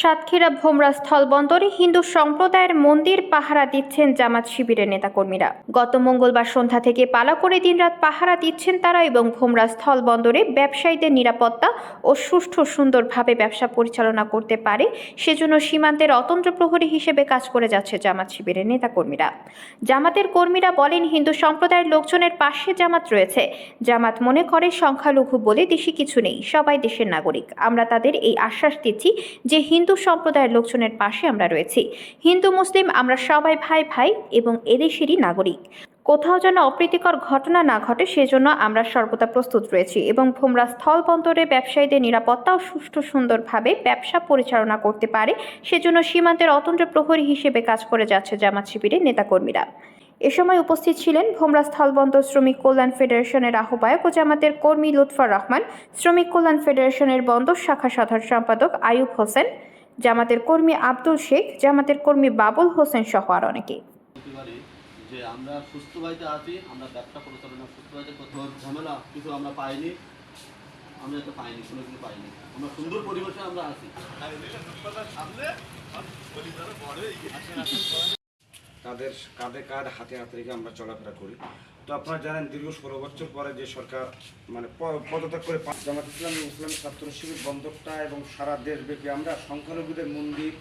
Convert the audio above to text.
সাতক্ষীরা ভোমরা স্থলবন্দরে হিন্দু সম্প্রদায়ের মন্দির পাহারা দিচ্ছেন জামাত শিবিরের নেতাকর্মীরা। গত মঙ্গলবার সন্ধ্যা থেকে পালা করে দিনরাত পাহারা দিচ্ছেন তারা এবং ভোমরা স্থলবন্দরে ব্যবসায়ীদের নিরাপত্তা ও সুষ্ঠু সুন্দরভাবে ব্যবসা পরিচালনা করতে পারে, সেজন্য সীমান্তের অতন্ত্র প্রহরী হিসেবে কাজ করে যাচ্ছে জামাত শিবিরের নেতাকর্মীরা। জামাতের কর্মীরা বলেন, হিন্দু সম্প্রদায়ের লোকজনের পাশে জামাত রয়েছে। জামাত মনে করে, সংখ্যালঘু বলে দেশে কিছু নেই, সবাই দেশের নাগরিক। আমরা তাদের এই আশ্বাস দিচ্ছি যে হিন্দু সম্প্রদায়ের লোকজনের পাশে আমরা রয়েছি। হিন্দু, মুসলিম আমরা সবাই ভাই ভাই এবং এদেশেরই নাগরিক। কোথাও যেন অপ্রীতিকর ঘটনা না ঘটে সেজন্য আমরা সর্বদা প্রস্তুত রয়েছি এবং ভোমরা স্থল বন্দরে ব্যবসায়ীদের নিরাপত্তা ও সুষ্ঠু সুন্দরভাবে ব্যবসা পরিচালনা করতে পারে, সেজন্য সীমান্তের অতন্ত্র প্রহরী হিসেবে কাজ করে যাচ্ছে জামাত শিবিরের নেতাকর্মীরা। এ সময় উপস্থিত ছিলেন ভোমরা স্থলবন্দর শ্রমিক কল্যাণ ফেডারেশনের আহ্বায়ক ও জামাতের কর্মী লুৎফর রহমান, শ্রমিক কল্যাণ ফেডারেশনের বন্দর শাখা সাধারণ সম্পাদক আয়ুব হোসেন জামাতের কর্মী আব্দুল শেখ জামাতের কর্মী বাবুল হোসেন সহ আর অনেকে যে আমরা সুস্থ বাড়িতে আছি আমরা ব্যবসা পরিচালনা সুস্থ বাড়িতে কোথাও ঝামেলা কিছু আমরা পাইনি আমরা তো পাইনি কোনো কিছু পাইনি আমরা সুন্দর পরিবেশে আমরা আছি তাদের কাঁধে কাঁধ, হাতে হাতে রেখে আমরা চলাফেরা করি। তো আপনারা জানেন, দীর্ঘ ষোলো বছর পরে যে সরকার মানে পদত্যাগ করে জামাত ইসলামী ইসলামী ছাত্র শিবির বন্ধকটা এবং সারা দেশব্যাপী আমরা সংখ্যালঘুদের মন্দির